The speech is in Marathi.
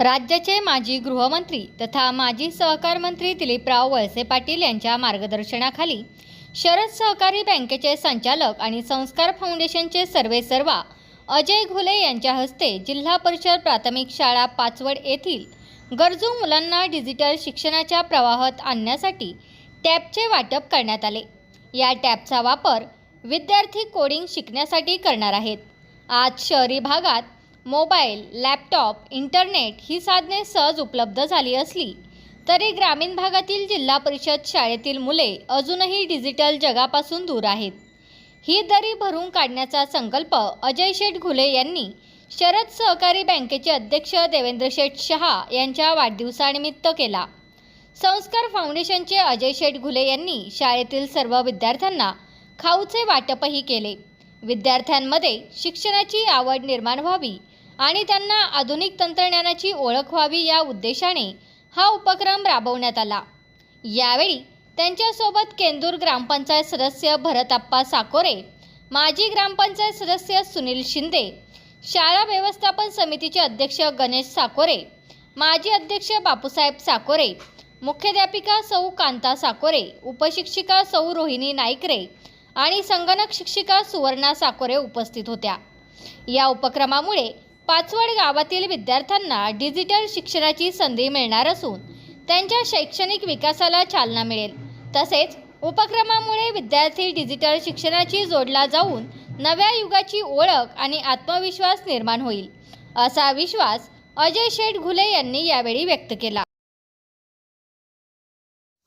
राज्याचे माजी गृहमंत्री तथा माजी सहकार मंत्री दिलीपराव वळसे पाटील यांच्या मार्गदर्शनाखाली शरद सहकारी बँकेचे संचालक आणि संस्कार फाउंडेशनचे सर्वेसर्वा अजय घुले यांच्या हस्ते जिल्हा परिषद प्राथमिक शाळा पाचवड येथील गरजू मुलांना डिजिटल शिक्षणाच्या प्रवाहात आणण्यासाठी टॅबचे वाटप करण्यात आले. या टॅबचा वापर विद्यार्थी कोडिंग शिकण्यासाठी करणार आहेत. आज शहरी भागात मोबाईल लॅपटॉप इंटरनेट ही साधने सहज उपलब्ध झाली असली तरी ग्रामीण भागातील जिल्हा परिषद शाळेतील मुले अजूनही डिजिटल जगापासून दूर आहेत. ही दरी भरून काढण्याचा संकल्प अजय शेठ घुले यांनी शरद सहकारी बँकेचे अध्यक्ष देवेंद्र शेठ शहा यांच्या वाढदिवसानिमित्त केला. संस्कार फाउंडेशनचे अजय शेठ घुले यांनी शाळेतील सर्व विद्यार्थ्यांना खाऊचे वाटपही केले. विद्यार्थ्यांमध्ये शिक्षणाची आवड निर्माण व्हावी आणि त्यांना आधुनिक तंत्रज्ञानाची ओळख व्हावी या उद्देशाने हा उपक्रम राबवण्यात आला. यावेळी त्यांच्यासोबत केंदूर ग्रामपंचायत सदस्य भरतप्पा साकोरे माजी ग्रामपंचायत सदस्य सुनील शिंदे शाळा व्यवस्थापन समितीचे अध्यक्ष गणेश साकोरे माजी अध्यक्ष बापूसाहेब साकोरे मुख्याध्यापिका सौ कांता साकोरे उपशिक्षिका सौ रोहिणी नाईकरे आणि संगणक शिक्षिका सुवर्णा साकोरे उपस्थित होत्या. या उपक्रमामुळे पाचवड गावातील विद्यार्थ्यांना डिजिटल शिक्षणाची संधी मिळणार असून त्यांच्या शैक्षणिक विकासाला चालना मिळेल. तसेच उपक्रमामुळे विद्यार्थी डिजिटल शिक्षणाची जोडला जाऊन नव्या युगाची ओळख आणि आत्मविश्वास निर्माण होईल असा विश्वास अजय शेठ घुले यांनी यावेळी व्यक्त केला.